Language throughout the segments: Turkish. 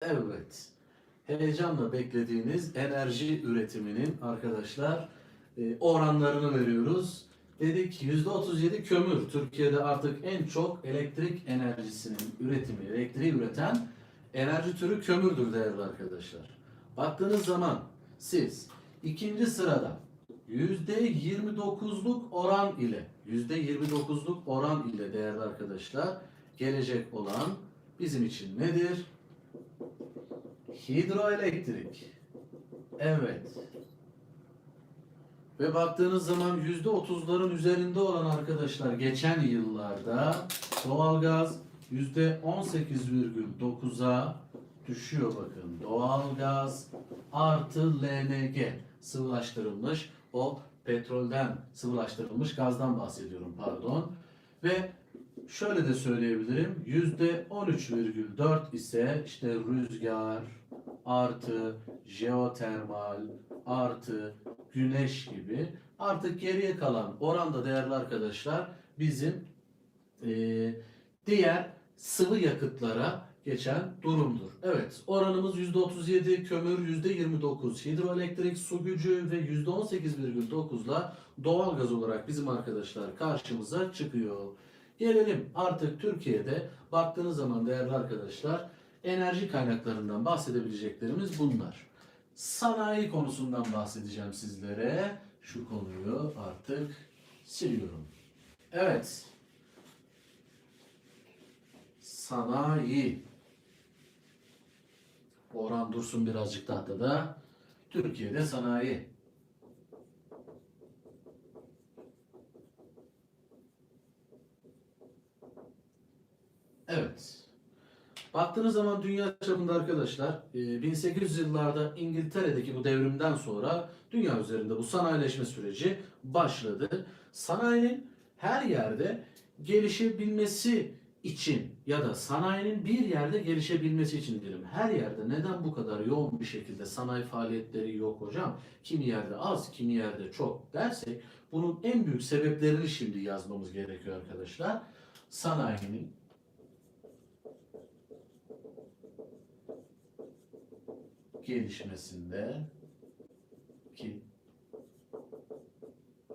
Evet. Heyecanla beklediğiniz enerji üretiminin arkadaşlar e, oranlarını veriyoruz. Dedik %37 kömür. Türkiye'de artık en çok elektrik enerjisinin üretimi, elektriği üreten enerji türü kömürdür değerli arkadaşlar. Baktığınız zaman siz ikinci sırada %29'luk oran ile %29'luk oran ile değerli arkadaşlar gelecek olan bizim için nedir? Hidroelektrik. Evet. Ve baktığınız zaman yüzde otuzların üzerinde olan arkadaşlar geçen yıllarda doğalgaz yüzde on sekiz virgül dokuza düşüyor bakın. Doğalgaz artı LNG sıvılaştırılmış o petrolden sıvılaştırılmış gazdan bahsediyorum pardon. Ve şöyle de söyleyebilirim. Yüzde 13,4 ise işte rüzgar artı jeotermal artı güneş gibi artık geriye kalan oranda değerli arkadaşlar bizim eee, diğer sıvı yakıtlara geçen durumdur. Evet oranımız %37 kömür %29 hidroelektrik su gücü ve %18,9'la doğalgaz olarak bizim arkadaşlar karşımıza çıkıyor. Gelelim artık Türkiye'de baktığınız zaman değerli arkadaşlar enerji kaynaklarından bahsedebileceklerimiz bunlar. Sanayi konusundan bahsedeceğim sizlere. Şu konuyu artık siliyorum. Evet. Sanayi. Orhan dursun birazcık tahtada. Türkiye'de sanayi. Evet. Baktığınız zaman dünya çapında arkadaşlar e, 1800 yıllarda İngiltere'deki bu devrimden sonra dünya üzerinde bu sanayileşme süreci başladı. Sanayinin her yerde gelişebilmesi için ya da sanayinin bir yerde gelişebilmesi için diyelim. Her yerde neden bu kadar yoğun bir şekilde sanayi faaliyetleri yok hocam? Kimi yerde az, kimi yerde çok dersek bunun en büyük sebeplerini şimdi yazmamız gerekiyor arkadaşlar. Sanayinin gelişmesinde ki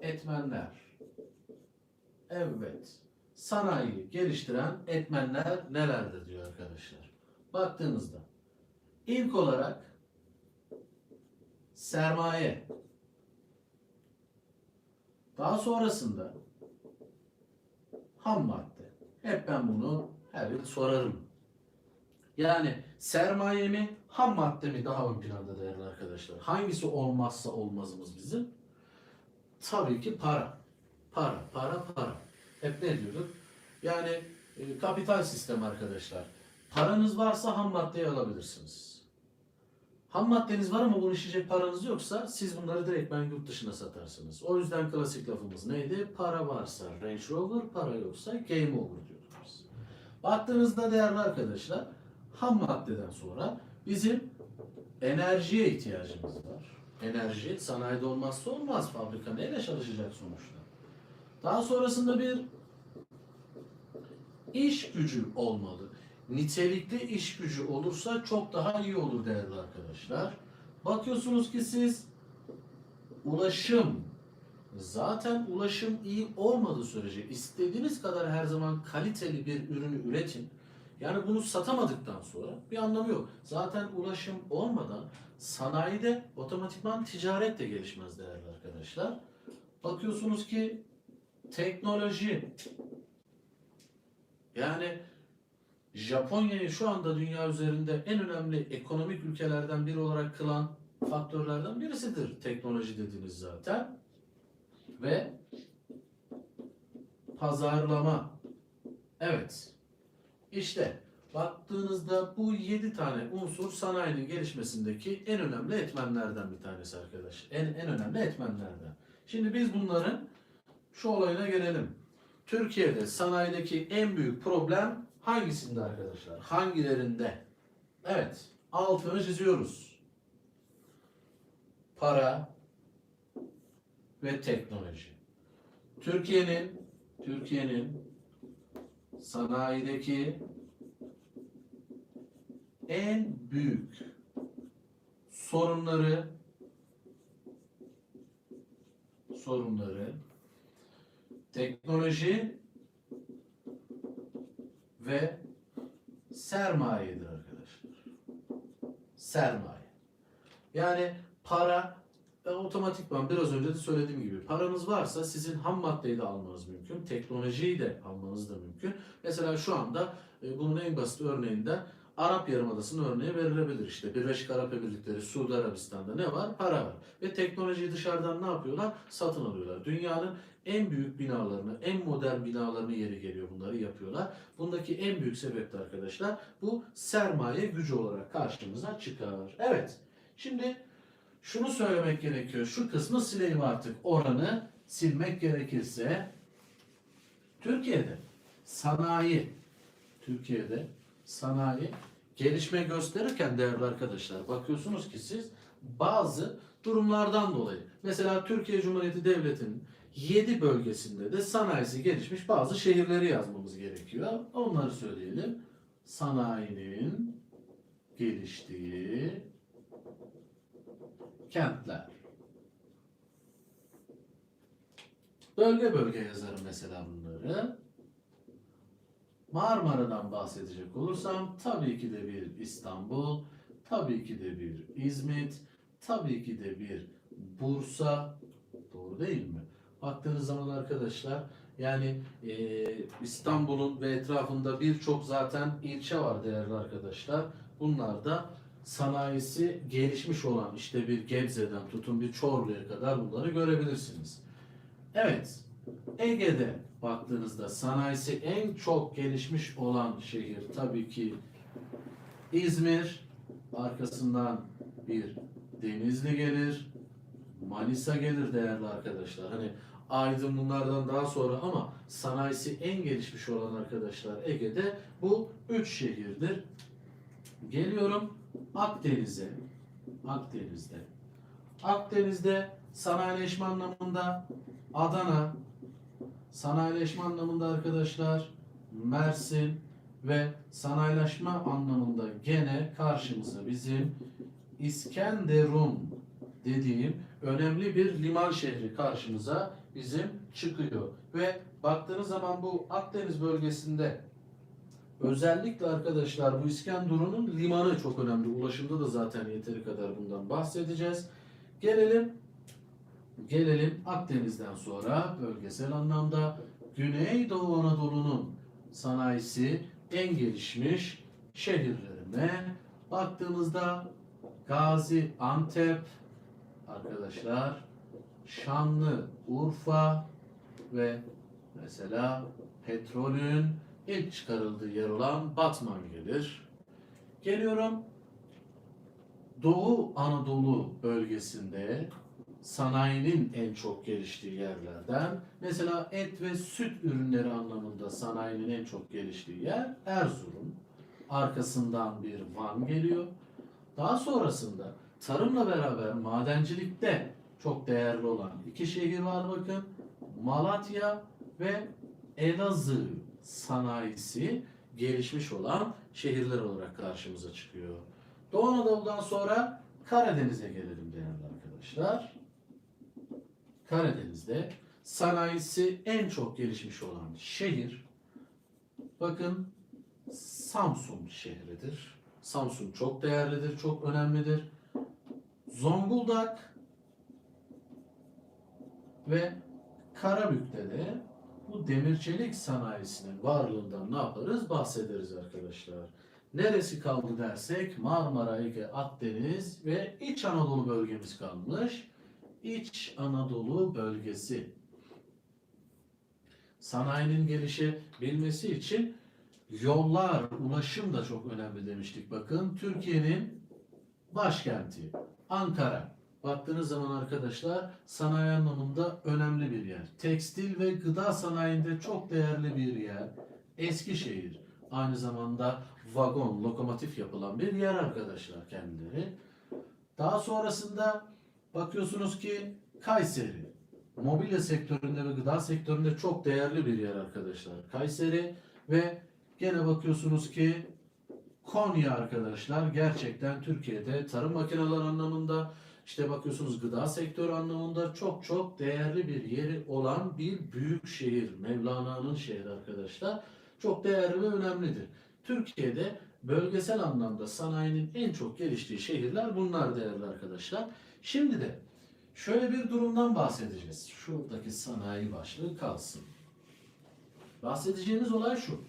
etmenler. Evet. Sanayi geliştiren etmenler nelerdir diyor arkadaşlar. Baktığınızda ilk olarak sermaye. Daha sonrasında ham madde. Hep ben bunu her yıl sorarım. Yani sermaye mi, ham madde mi daha ön planda değerli arkadaşlar? Hangisi olmazsa olmazımız bizim? Tabii ki para. Para, para, para. Hep ne diyorduk? Yani e, kapital sistem arkadaşlar. Paranız varsa ham maddeyi alabilirsiniz. Ham maddeniz var ama bunu işleyecek paranız yoksa siz bunları direkt ben yurt dışına satarsınız. O yüzden klasik lafımız neydi? Para varsa Range Rover, para yoksa Game Over diyoruz biz. Baktığınızda değerli arkadaşlar ham maddeden sonra bizim enerjiye ihtiyacımız var. Enerji sanayide olmazsa olmaz. Fabrika neyle çalışacak sonuçta? Daha sonrasında bir iş gücü olmalı. Nitelikli iş gücü olursa çok daha iyi olur değerli arkadaşlar. Bakıyorsunuz ki siz ulaşım zaten ulaşım iyi olmadığı sürece istediğiniz kadar her zaman kaliteli bir ürünü üretin. Yani bunu satamadıktan sonra bir anlamı yok. Zaten ulaşım olmadan sanayide otomatikman ticaret de gelişmez değerli arkadaşlar. Bakıyorsunuz ki teknoloji yani Japonya'yı şu anda dünya üzerinde en önemli ekonomik ülkelerden biri olarak kılan faktörlerden birisidir teknoloji dediğiniz zaten. Ve pazarlama. Evet. İşte baktığınızda bu 7 tane unsur sanayinin gelişmesindeki en önemli etmenlerden bir tanesi arkadaş. En, en önemli etmenlerden. Şimdi biz bunların şu olayına gelelim. Türkiye'de sanayideki en büyük problem hangisinde arkadaşlar? Hangilerinde? Evet, altını çiziyoruz. Para ve teknoloji. Türkiye'nin Türkiye'nin sanayideki en büyük sorunları sorunları teknoloji ve sermayedir arkadaşlar. Sermaye. Yani para e, otomatikman biraz önce de söylediğim gibi paranız varsa sizin ham maddeyi de almanız mümkün. Teknolojiyi de almanız da mümkün. Mesela şu anda e, bunun en basit örneğinden Arap Yarımadası'nın örneği verilebilir. İşte Birleşik Arap Emirlikleri, Suudi Arabistan'da ne var? Para var. Ve teknolojiyi dışarıdan ne yapıyorlar? Satın alıyorlar. Dünyanın en büyük binalarını, en modern binalarını yeri geliyor bunları yapıyorlar. Bundaki en büyük sebep de arkadaşlar bu sermaye gücü olarak karşımıza çıkar. Evet. Şimdi şunu söylemek gerekiyor. Şu kısmı sileyim artık. Oranı silmek gerekirse Türkiye'de sanayi Türkiye'de sanayi gelişme gösterirken değerli arkadaşlar bakıyorsunuz ki siz bazı durumlardan dolayı mesela Türkiye Cumhuriyeti Devleti'nin 7 bölgesinde de sanayisi gelişmiş bazı şehirleri yazmamız gerekiyor. Onları söyleyelim. Sanayinin geliştiği kentler. Bölge bölge yazarım mesela bunları. Marmara'dan bahsedecek olursam tabii ki de bir İstanbul, tabii ki de bir İzmit, tabii ki de bir Bursa. Doğru değil mi? Baktığınız zaman arkadaşlar yani e, İstanbul'un ve etrafında birçok zaten ilçe var değerli arkadaşlar. Bunlar da sanayisi gelişmiş olan işte bir Gebze'den tutun bir Çorlu'ya kadar bunları görebilirsiniz. Evet, Ege'de baktığınızda sanayisi en çok gelişmiş olan şehir tabii ki İzmir. Arkasından bir Denizli gelir. Manisa gelir değerli arkadaşlar. Hani Aydın bunlardan daha sonra ama sanayisi en gelişmiş olan arkadaşlar Ege'de bu üç şehirdir. Geliyorum Akdeniz'e. Akdeniz'de. Akdeniz'de sanayileşme anlamında Adana, sanayileşme anlamında arkadaşlar Mersin ve sanayileşme anlamında gene karşımıza bizim İskenderun dediğim önemli bir liman şehri karşımıza bizim çıkıyor. Ve baktığınız zaman bu Akdeniz bölgesinde özellikle arkadaşlar bu İskenderun'un limanı çok önemli. Ulaşımda da zaten yeteri kadar bundan bahsedeceğiz. Gelelim Gelelim Akdeniz'den sonra bölgesel anlamda Güneydoğu Anadolu'nun sanayisi en gelişmiş şehirlerine baktığımızda Gazi, Antep arkadaşlar Şanlı, Urfa ve mesela petrolün ilk çıkarıldığı yer olan Batman gelir. Geliyorum Doğu Anadolu bölgesinde sanayinin en çok geliştiği yerlerden. Mesela et ve süt ürünleri anlamında sanayinin en çok geliştiği yer Erzurum. Arkasından bir Van geliyor. Daha sonrasında tarımla beraber madencilikte çok değerli olan iki şehir var bakın. Malatya ve Elazığ sanayisi gelişmiş olan şehirler olarak karşımıza çıkıyor. Doğu Anadolu'dan sonra Karadeniz'e gelelim değerli arkadaşlar. Karadeniz'de sanayisi en çok gelişmiş olan şehir bakın Samsun şehridir. Samsun çok değerlidir, çok önemlidir. Zonguldak ve Karabük'te de bu demir çelik sanayisinin varlığından ne yaparız? Bahsederiz arkadaşlar. Neresi kaldı dersek Marmara, Ege, Akdeniz ve İç Anadolu bölgemiz kalmış. İç Anadolu bölgesi. Sanayinin gelişebilmesi için yollar, ulaşım da çok önemli demiştik. Bakın Türkiye'nin başkenti Ankara. Baktığınız zaman arkadaşlar sanayi anlamında önemli bir yer. Tekstil ve gıda sanayinde çok değerli bir yer. Eskişehir. Aynı zamanda vagon, lokomotif yapılan bir yer arkadaşlar kendileri. Daha sonrasında bakıyorsunuz ki Kayseri. Mobilya sektöründe ve gıda sektöründe çok değerli bir yer arkadaşlar. Kayseri ve gene bakıyorsunuz ki Konya arkadaşlar gerçekten Türkiye'de tarım makineleri anlamında işte bakıyorsunuz gıda sektörü anlamında çok çok değerli bir yeri olan bir büyük şehir. Mevlana'nın şehri arkadaşlar. Çok değerli ve önemlidir. Türkiye'de bölgesel anlamda sanayinin en çok geliştiği şehirler bunlar değerli arkadaşlar. Şimdi de şöyle bir durumdan bahsedeceğiz. Şuradaki sanayi başlığı kalsın. Bahsedeceğimiz olay şu.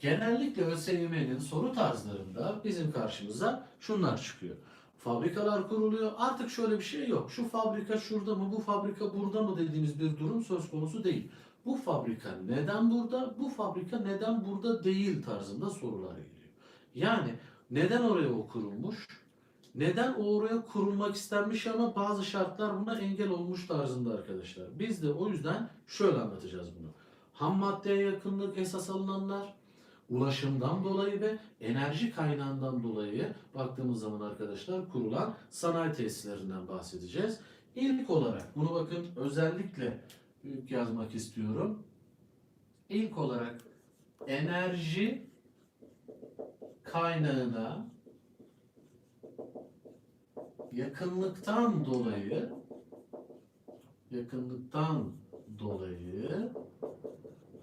Genellikle ÖSYM'nin soru tarzlarında bizim karşımıza şunlar çıkıyor. Fabrikalar kuruluyor. Artık şöyle bir şey yok. Şu fabrika şurada mı, bu fabrika burada mı dediğimiz bir durum söz konusu değil. Bu fabrika neden burada, bu fabrika neden burada değil tarzında sorular geliyor. Yani neden oraya o kurulmuş, neden oraya kurulmak istenmiş ama bazı şartlar buna engel olmuş tarzında arkadaşlar. Biz de o yüzden şöyle anlatacağız bunu. Ham maddeye yakınlık esas alınanlar, ulaşımdan dolayı ve enerji kaynağından dolayı baktığımız zaman arkadaşlar kurulan sanayi tesislerinden bahsedeceğiz. İlk olarak bunu bakın özellikle büyük yazmak istiyorum. İlk olarak enerji kaynağına yakınlıktan dolayı yakınlıktan dolayı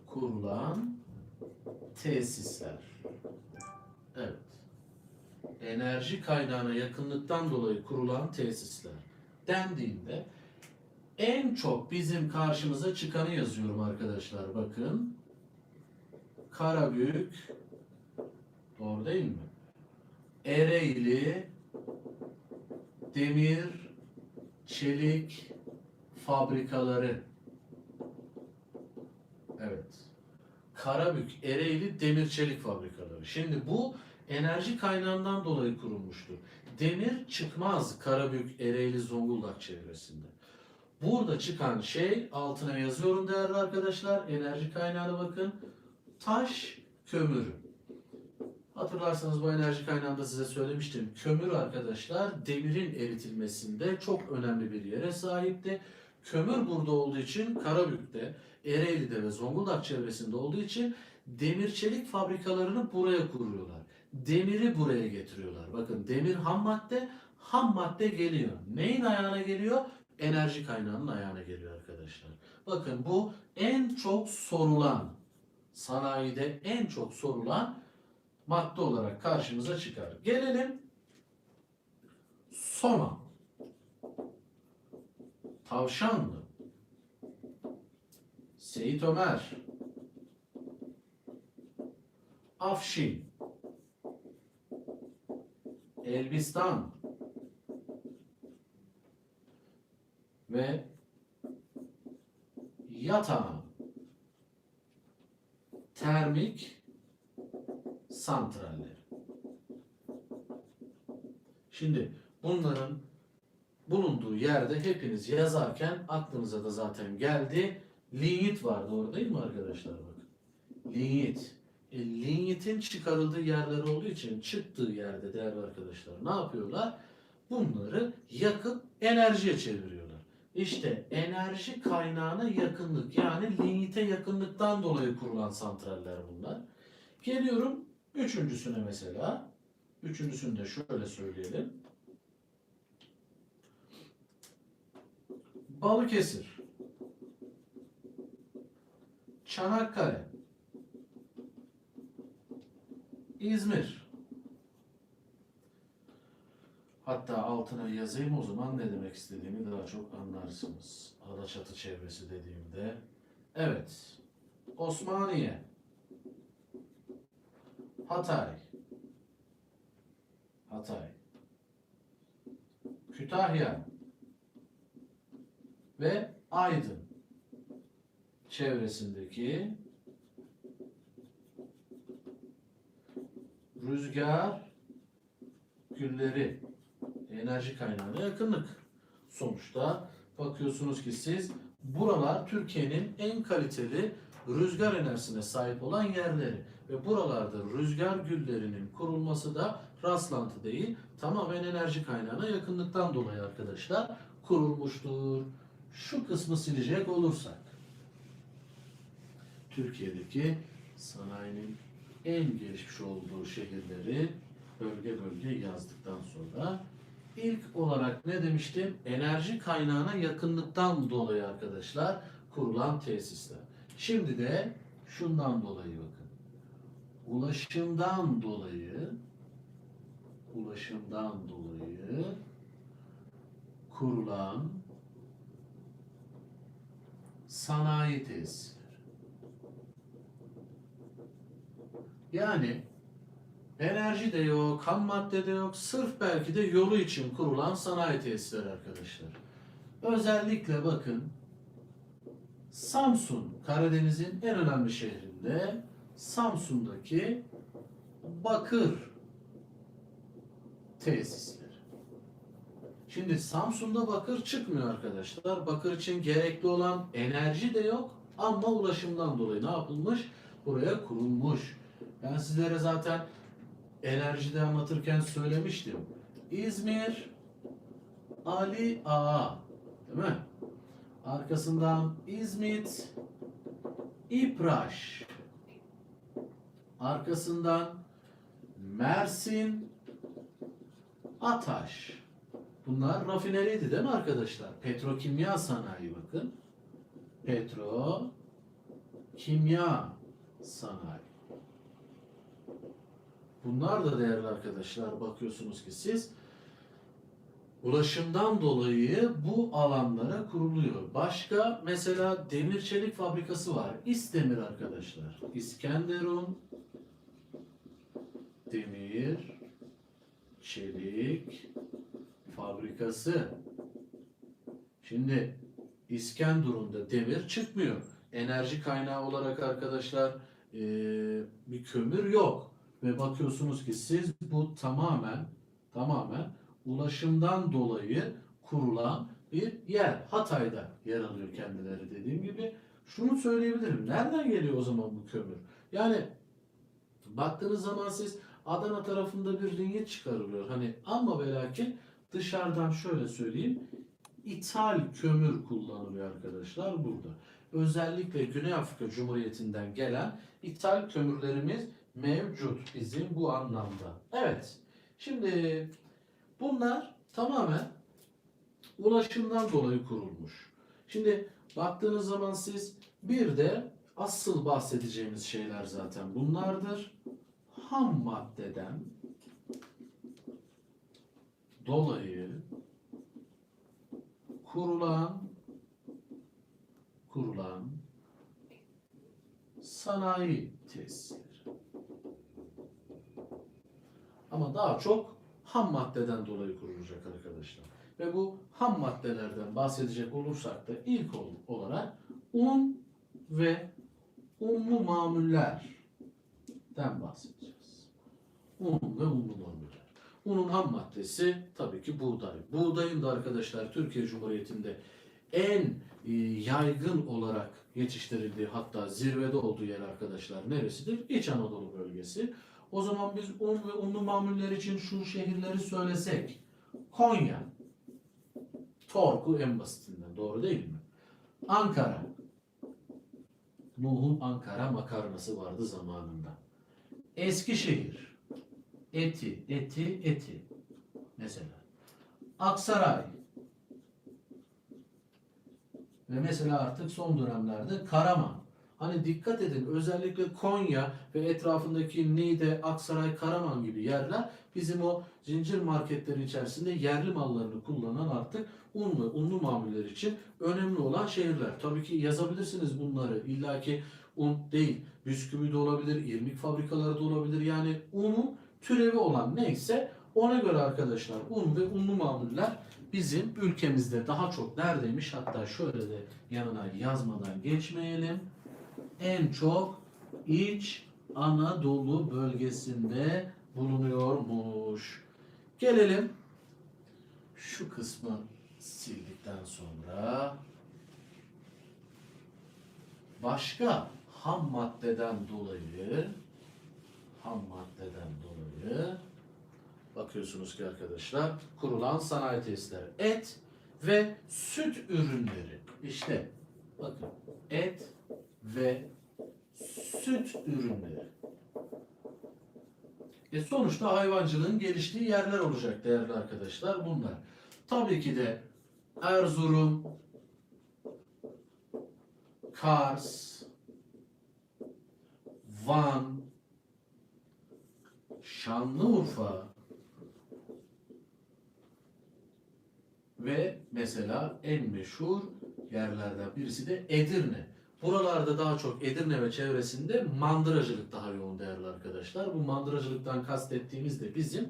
kurulan tesisler. Evet. Enerji kaynağına yakınlıktan dolayı kurulan tesisler dendiğinde en çok bizim karşımıza çıkanı yazıyorum arkadaşlar. Bakın. Karabük doğru değil mi? Ereğli demir çelik fabrikaları. Evet. Karabük, Ereğli demir çelik fabrikaları. Şimdi bu enerji kaynağından dolayı kurulmuştur. Demir çıkmaz Karabük, Ereğli, Zonguldak çevresinde. Burada çıkan şey altına yazıyorum değerli arkadaşlar. Enerji kaynağına bakın. Taş kömürü. Hatırlarsanız bu enerji kaynağında size söylemiştim. Kömür arkadaşlar demirin eritilmesinde çok önemli bir yere sahipti. Kömür burada olduğu için Karabük'te, Ereğli'de ve Zonguldak çevresinde olduğu için demir çelik fabrikalarını buraya kuruyorlar. Demiri buraya getiriyorlar. Bakın demir ham madde, ham madde geliyor. Neyin ayağına geliyor? Enerji kaynağının ayağına geliyor arkadaşlar. Bakın bu en çok sorulan, sanayide en çok sorulan madde olarak karşımıza çıkar. Gelelim sona. Tavşanlı. Seyit Ömer. Afşin. Elbistan. Ve Yatağan. Termik santralleri. Şimdi bunların bulunduğu yerde hepiniz yazarken aklınıza da zaten geldi. Linyit vardı orada değil mi arkadaşlar bakın. Linyit. E, linyitin çıkarıldığı yerler olduğu için çıktığı yerde değerli arkadaşlar ne yapıyorlar? Bunları yakıp enerjiye çeviriyorlar. İşte enerji kaynağına yakınlık yani linyite yakınlıktan dolayı kurulan santraller bunlar. Geliyorum üçüncüsüne mesela. Üçüncüsünü de şöyle söyleyelim. Balıkesir. Çanakkale. İzmir. Hatta altına yazayım o zaman ne demek istediğimi daha çok anlarsınız. Alaçatı çevresi dediğimde. Evet. Osmaniye. Hatay. Hatay. Kütahya. Ve Aydın çevresindeki rüzgar gülleri enerji kaynağına yakınlık. Sonuçta bakıyorsunuz ki siz buralar Türkiye'nin en kaliteli rüzgar enerjisine sahip olan yerleri ve buralarda rüzgar güllerinin kurulması da rastlantı değil tamamen enerji kaynağına yakınlıktan dolayı arkadaşlar kurulmuştur. Şu kısmı silecek olursak Türkiye'deki sanayinin en gelişmiş olduğu şehirleri bölge bölge yazdıktan sonra ilk olarak ne demiştim? Enerji kaynağına yakınlıktan dolayı arkadaşlar kurulan tesisler. Şimdi de şundan dolayı bakın. Ulaşımdan dolayı ulaşımdan dolayı kurulan sanayi tesisleri. Yani enerji de yok, ham madde de yok, sırf belki de yolu için kurulan sanayi tesisleri arkadaşlar. Özellikle bakın Samsun, Karadeniz'in en önemli şehrinde Samsun'daki bakır tesisleri. Şimdi Samsun'da bakır çıkmıyor arkadaşlar. Bakır için gerekli olan enerji de yok ama ulaşımdan dolayı ne yapılmış? Buraya kurulmuş. Ben sizlere zaten enerjide anlatırken söylemiştim. İzmir Ali Ağa değil mi? Arkasından İzmit İpraş. Arkasından Mersin Ataş. Bunlar rafineriydi değil mi arkadaşlar? Petrokimya sanayi bakın. Petro kimya sanayi. Bunlar da değerli arkadaşlar bakıyorsunuz ki siz ulaşımdan dolayı bu alanlara kuruluyor. Başka mesela demir çelik fabrikası var. İstemir arkadaşlar. İskenderun demir çelik fabrikası. Şimdi İskenderun'da demir çıkmıyor. Enerji kaynağı olarak arkadaşlar eee, bir kömür yok. Ve bakıyorsunuz ki siz bu tamamen tamamen ulaşımdan dolayı kurulan bir yer. Hatay'da yer alıyor kendileri dediğim gibi. Şunu söyleyebilirim. Nereden geliyor o zaman bu kömür? Yani baktığınız zaman siz Adana tarafında bir linyit çıkarılıyor. Hani ama ve lakin dışarıdan şöyle söyleyeyim. ithal kömür kullanılıyor arkadaşlar burada. Özellikle Güney Afrika Cumhuriyeti'nden gelen ithal kömürlerimiz mevcut bizim bu anlamda. Evet. Şimdi bunlar tamamen ulaşımdan dolayı kurulmuş. Şimdi baktığınız zaman siz bir de asıl bahsedeceğimiz şeyler zaten bunlardır. Ham maddeden dolayı kurulan kurulan sanayi tesisleri. Ama daha çok ham maddeden dolayı kurulacak arkadaşlar. Ve bu ham maddelerden bahsedecek olursak da ilk ol- olarak un ve unlu mamullerden bahsedeceğiz. Un ve unlu mamuller. Unun ham maddesi tabii ki buğday. Buğdayın da arkadaşlar Türkiye Cumhuriyeti'nde en e, yaygın olarak yetiştirildiği hatta zirvede olduğu yer arkadaşlar neresidir? İç Anadolu bölgesi. O zaman biz un ve unlu mamuller için şu şehirleri söylesek. Konya. Torku en basitinden. Doğru değil mi? Ankara. Nuh'un Ankara makarnası vardı zamanında. Eskişehir. Eti, eti, eti. Mesela. Aksaray. Ve mesela artık son dönemlerde Karaman. Hani dikkat edin özellikle Konya ve etrafındaki Niğde, Aksaray, Karaman gibi yerler bizim o zincir marketleri içerisinde yerli mallarını kullanan artık un ve unlu mamuller için önemli olan şehirler. Tabii ki yazabilirsiniz bunları. İlla ki un değil, bisküvi de olabilir, irmik fabrikaları da olabilir. Yani unun türevi olan neyse ona göre arkadaşlar un ve unlu mamuller bizim ülkemizde daha çok neredeymiş? Hatta şöyle de yanına yazmadan geçmeyelim. En çok İç Anadolu bölgesinde bulunuyormuş. Gelelim şu kısmı sildikten sonra başka ham maddeden dolayı ham maddeden dolayı bakıyorsunuz ki arkadaşlar kurulan sanayi tesisleri et ve süt ürünleri işte bakın et ve süt ürünleri E sonuçta hayvancılığın geliştiği yerler olacak değerli arkadaşlar bunlar. Tabii ki de Erzurum, Kars, Van, Şanlıurfa ve mesela en meşhur yerlerden birisi de Edirne. Buralarda daha çok Edirne ve çevresinde mandıracılık daha yoğun değerli arkadaşlar. Bu mandıracılıktan kastettiğimiz de bizim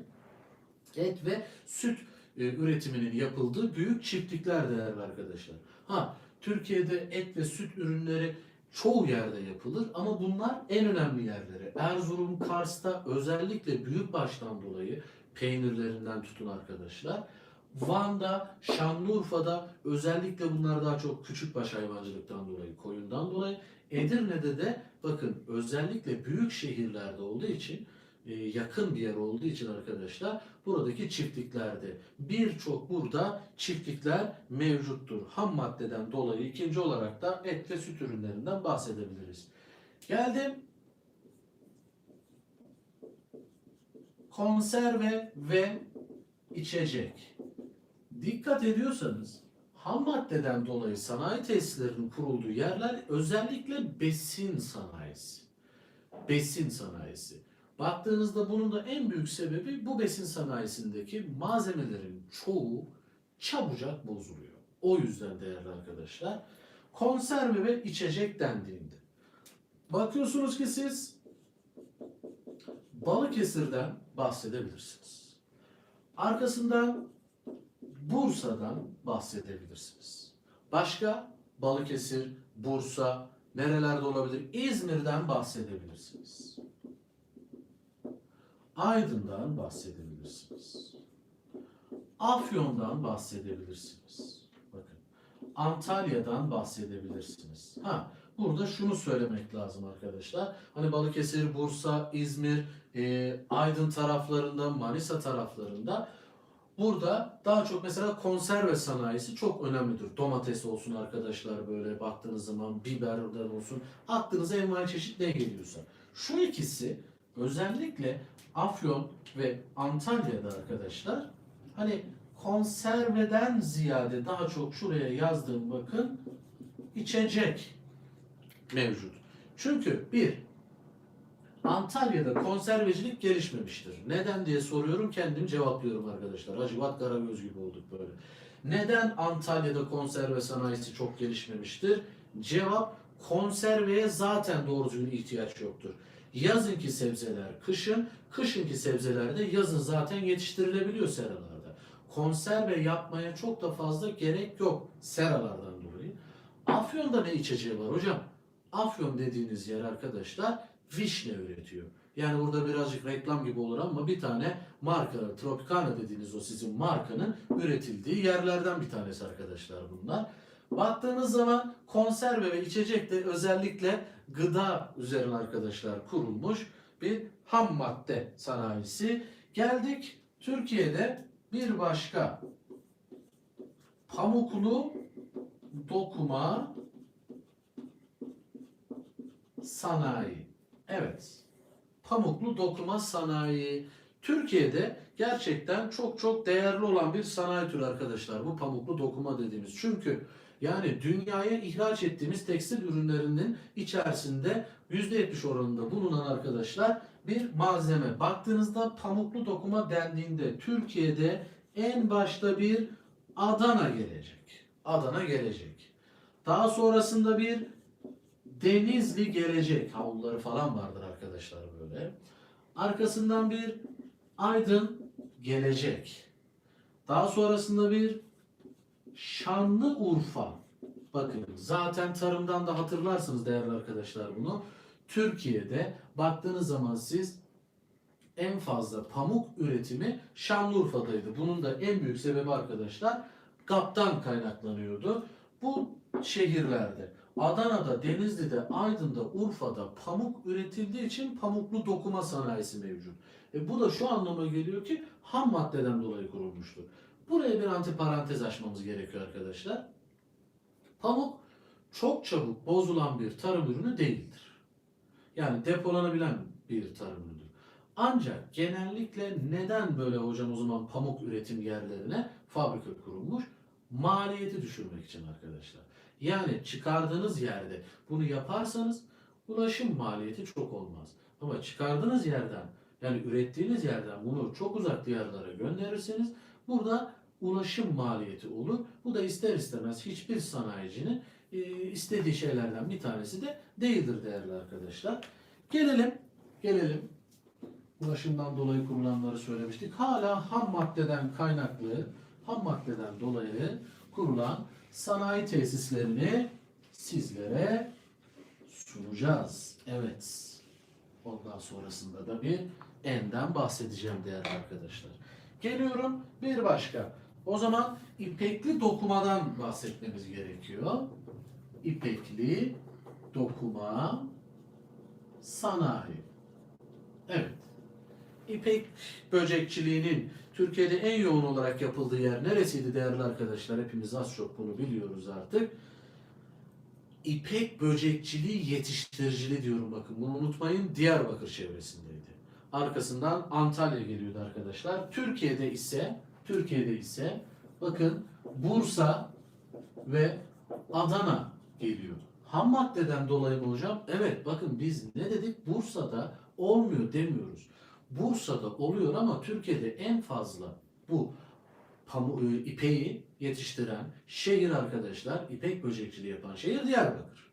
et ve süt e, üretiminin yapıldığı büyük çiftlikler değerli arkadaşlar. Ha Türkiye'de et ve süt ürünleri çoğu yerde yapılır ama bunlar en önemli yerleri. Erzurum, Kars'ta özellikle büyük baştan dolayı peynirlerinden tutun arkadaşlar. Van'da, Şanlıurfa'da özellikle bunlar daha çok küçükbaş hayvancılıktan dolayı, koyundan dolayı. Edirne'de de bakın özellikle büyük şehirlerde olduğu için e, yakın bir yer olduğu için arkadaşlar buradaki çiftliklerde birçok burada çiftlikler mevcuttur. Ham maddeden dolayı ikinci olarak da et ve süt ürünlerinden bahsedebiliriz. Geldim konserve ve içecek. Dikkat ediyorsanız ham maddeden dolayı sanayi tesislerinin kurulduğu yerler özellikle besin sanayisi. Besin sanayisi. Baktığınızda bunun da en büyük sebebi bu besin sanayisindeki malzemelerin çoğu çabucak bozuluyor. O yüzden değerli arkadaşlar konserve ve içecek dendiğinde bakıyorsunuz ki siz Balıkesir'den bahsedebilirsiniz. Arkasından Bursa'dan bahsedebilirsiniz. Başka Balıkesir, Bursa, nerelerde olabilir? İzmir'den bahsedebilirsiniz. Aydın'dan bahsedebilirsiniz. Afyon'dan bahsedebilirsiniz. Bakın. Antalya'dan bahsedebilirsiniz. Ha, burada şunu söylemek lazım arkadaşlar. Hani Balıkesir, Bursa, İzmir, e, Aydın taraflarında, Manisa taraflarında Burada daha çok mesela konserve sanayisi çok önemlidir. Domates olsun arkadaşlar böyle baktığınız zaman biberler olsun. Aklınıza envai çeşit ne geliyorsa. Şu ikisi özellikle Afyon ve Antalya'da arkadaşlar hani konserveden ziyade daha çok şuraya yazdığım bakın içecek mevcut. Çünkü bir Antalya'da konservecilik gelişmemiştir. Neden diye soruyorum kendim cevaplıyorum arkadaşlar. Hacivat Karagöz gibi olduk böyle. Neden Antalya'da konserve sanayisi çok gelişmemiştir? Cevap konserveye zaten doğru düzgün ihtiyaç yoktur. Yazınki sebzeler kışın, kışınki sebzeler de yazın zaten yetiştirilebiliyor seralarda. Konserve yapmaya çok da fazla gerek yok seralardan dolayı. Afyon'da ne içeceği var hocam? Afyon dediğiniz yer arkadaşlar vişne üretiyor. Yani burada birazcık reklam gibi olur ama bir tane marka, Tropicana dediğiniz o sizin markanın üretildiği yerlerden bir tanesi arkadaşlar bunlar. Baktığınız zaman konserve ve içecek de özellikle gıda üzerine arkadaşlar kurulmuş bir ham madde sanayisi. Geldik Türkiye'de bir başka pamuklu dokuma sanayi. Evet. Pamuklu dokuma sanayi. Türkiye'de gerçekten çok çok değerli olan bir sanayi türü arkadaşlar. Bu pamuklu dokuma dediğimiz. Çünkü yani dünyaya ihraç ettiğimiz tekstil ürünlerinin içerisinde %70 oranında bulunan arkadaşlar bir malzeme. Baktığınızda pamuklu dokuma dendiğinde Türkiye'de en başta bir Adana gelecek. Adana gelecek. Daha sonrasında bir Denizli gelecek. Havluları falan vardır arkadaşlar böyle. Arkasından bir Aydın gelecek. Daha sonrasında bir Şanlıurfa. Bakın zaten tarımdan da hatırlarsınız değerli arkadaşlar bunu. Türkiye'de baktığınız zaman siz en fazla pamuk üretimi Şanlıurfa'daydı. Bunun da en büyük sebebi arkadaşlar GAP'tan kaynaklanıyordu. Bu şehirlerde Adana'da, Denizli'de, Aydın'da, Urfa'da pamuk üretildiği için pamuklu dokuma sanayisi mevcut. E bu da şu anlama geliyor ki ham maddeden dolayı kurulmuştur. Buraya bir antiparantez açmamız gerekiyor arkadaşlar. Pamuk çok çabuk bozulan bir tarım ürünü değildir. Yani depolanabilen bir tarım ürünüdür. Ancak genellikle neden böyle hocam o zaman pamuk üretim yerlerine fabrika kurulmuş? Maliyeti düşürmek için arkadaşlar. Yani çıkardığınız yerde bunu yaparsanız ulaşım maliyeti çok olmaz. Ama çıkardığınız yerden yani ürettiğiniz yerden bunu çok uzak diyarlara gönderirseniz burada ulaşım maliyeti olur. Bu da ister istemez hiçbir sanayicinin e, istediği şeylerden bir tanesi de değildir değerli arkadaşlar. Gelelim, gelelim. Ulaşımdan dolayı kurulanları söylemiştik. Hala ham maddeden kaynaklı, ham maddeden dolayı kurulan sanayi tesislerini sizlere sunacağız. Evet. Ondan sonrasında da bir enden bahsedeceğim değerli arkadaşlar. Geliyorum bir başka. O zaman ipekli dokumadan bahsetmemiz gerekiyor. İpekli dokuma sanayi. Evet. İpek böcekçiliğinin Türkiye'de en yoğun olarak yapıldığı yer neresiydi değerli arkadaşlar? Hepimiz az çok bunu biliyoruz artık. İpek böcekçiliği yetiştiriciliği diyorum bakın bunu unutmayın Diyarbakır çevresindeydi. Arkasından Antalya geliyordu arkadaşlar. Türkiye'de ise Türkiye'de ise bakın Bursa ve Adana geliyor. Ham maddeden dolayı mı hocam? Evet bakın biz ne dedik? Bursa'da olmuyor demiyoruz. Bursa'da oluyor ama Türkiye'de en fazla bu pamu e, ipeği yetiştiren şehir arkadaşlar, ipek böcekçiliği yapan şehir Diyarbakır.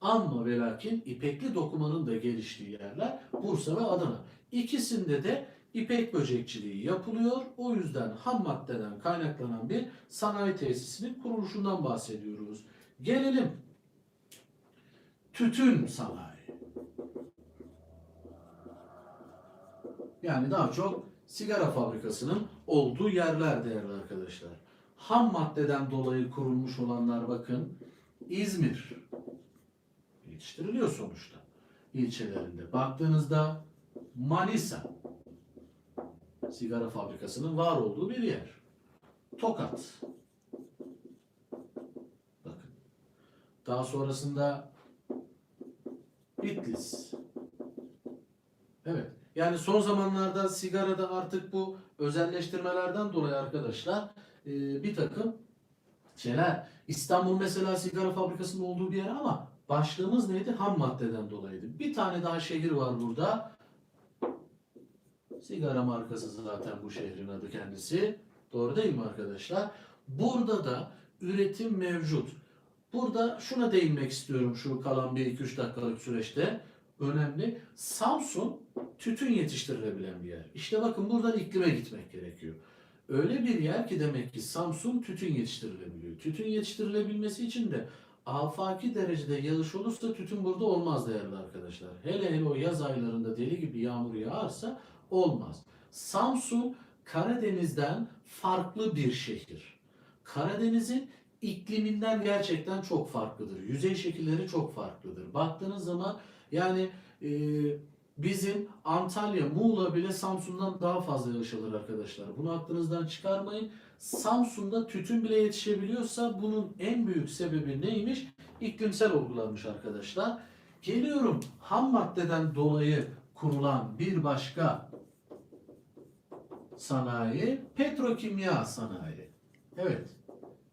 Ama ve lakin ipekli dokumanın da geliştiği yerler Bursa ve Adana. İkisinde de ipek böcekçiliği yapılıyor. O yüzden ham maddeden kaynaklanan bir sanayi tesisinin kuruluşundan bahsediyoruz. Gelelim tütün sanayi. Yani daha çok sigara fabrikasının olduğu yerler değerli arkadaşlar. Ham maddeden dolayı kurulmuş olanlar bakın İzmir yetiştiriliyor sonuçta ilçelerinde. Baktığınızda Manisa sigara fabrikasının var olduğu bir yer. Tokat. Bakın. Daha sonrasında Bitlis. Evet. Yani son zamanlarda sigarada artık bu özelleştirmelerden dolayı arkadaşlar e, bir takım şeyler. İstanbul mesela sigara fabrikasının olduğu bir yer ama başlığımız neydi? Ham maddeden dolayıydı. Bir tane daha şehir var burada. Sigara markası zaten bu şehrin adı kendisi. Doğru değil mi arkadaşlar? Burada da üretim mevcut. Burada şuna değinmek istiyorum şu kalan 1-2-3 dakikalık süreçte. Önemli. Samsun tütün yetiştirilebilen bir yer. İşte bakın buradan iklime gitmek gerekiyor. Öyle bir yer ki demek ki Samsun tütün yetiştirilebiliyor. Tütün yetiştirilebilmesi için de afaki derecede yağış olursa tütün burada olmaz değerli arkadaşlar. Hele hele o yaz aylarında deli gibi yağmur yağarsa olmaz. Samsun Karadeniz'den farklı bir şehir. Karadeniz'in ikliminden gerçekten çok farklıdır. Yüzey şekilleri çok farklıdır. Baktığınız zaman yani e, bizim Antalya, Muğla bile Samsun'dan daha fazla yağış arkadaşlar. Bunu aklınızdan çıkarmayın. Samsun'da tütün bile yetişebiliyorsa bunun en büyük sebebi neymiş? İklimsel olgularmış arkadaşlar. Geliyorum ham maddeden dolayı kurulan bir başka sanayi petrokimya sanayi. Evet.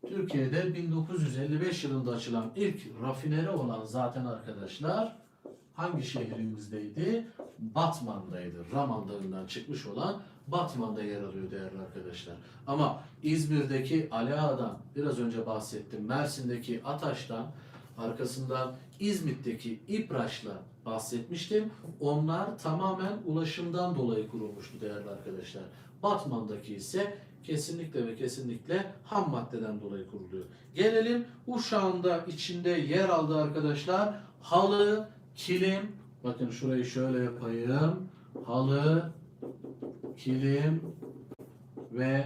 Türkiye'de 1955 yılında açılan ilk rafineri olan zaten arkadaşlar hangi şehrimizdeydi? Batman'daydı. Raman Dağı'ndan çıkmış olan Batman'da yer alıyor değerli arkadaşlar. Ama İzmir'deki Ali Ağa'dan biraz önce bahsettim. Mersin'deki Ataş'tan arkasından İzmit'teki İpraş'la bahsetmiştim. Onlar tamamen ulaşımdan dolayı kurulmuştu değerli arkadaşlar. Batman'daki ise kesinlikle ve kesinlikle ham maddeden dolayı kuruluyor. Gelelim Uşak'ın da içinde yer aldı arkadaşlar. Halı, kilim, bakın şurayı şöyle yapayım. Halı, kilim ve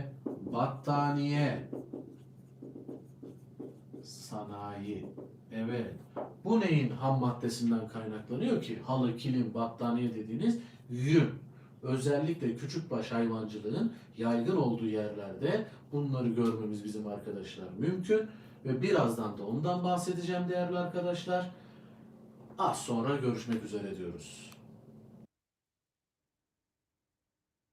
battaniye sanayi. Evet. Bu neyin ham maddesinden kaynaklanıyor ki? Halı, kilim, battaniye dediğiniz yün. Özellikle küçükbaş hayvancılığın yaygın olduğu yerlerde bunları görmemiz bizim arkadaşlar mümkün. Ve birazdan da ondan bahsedeceğim değerli arkadaşlar. Az sonra görüşmek üzere diyoruz.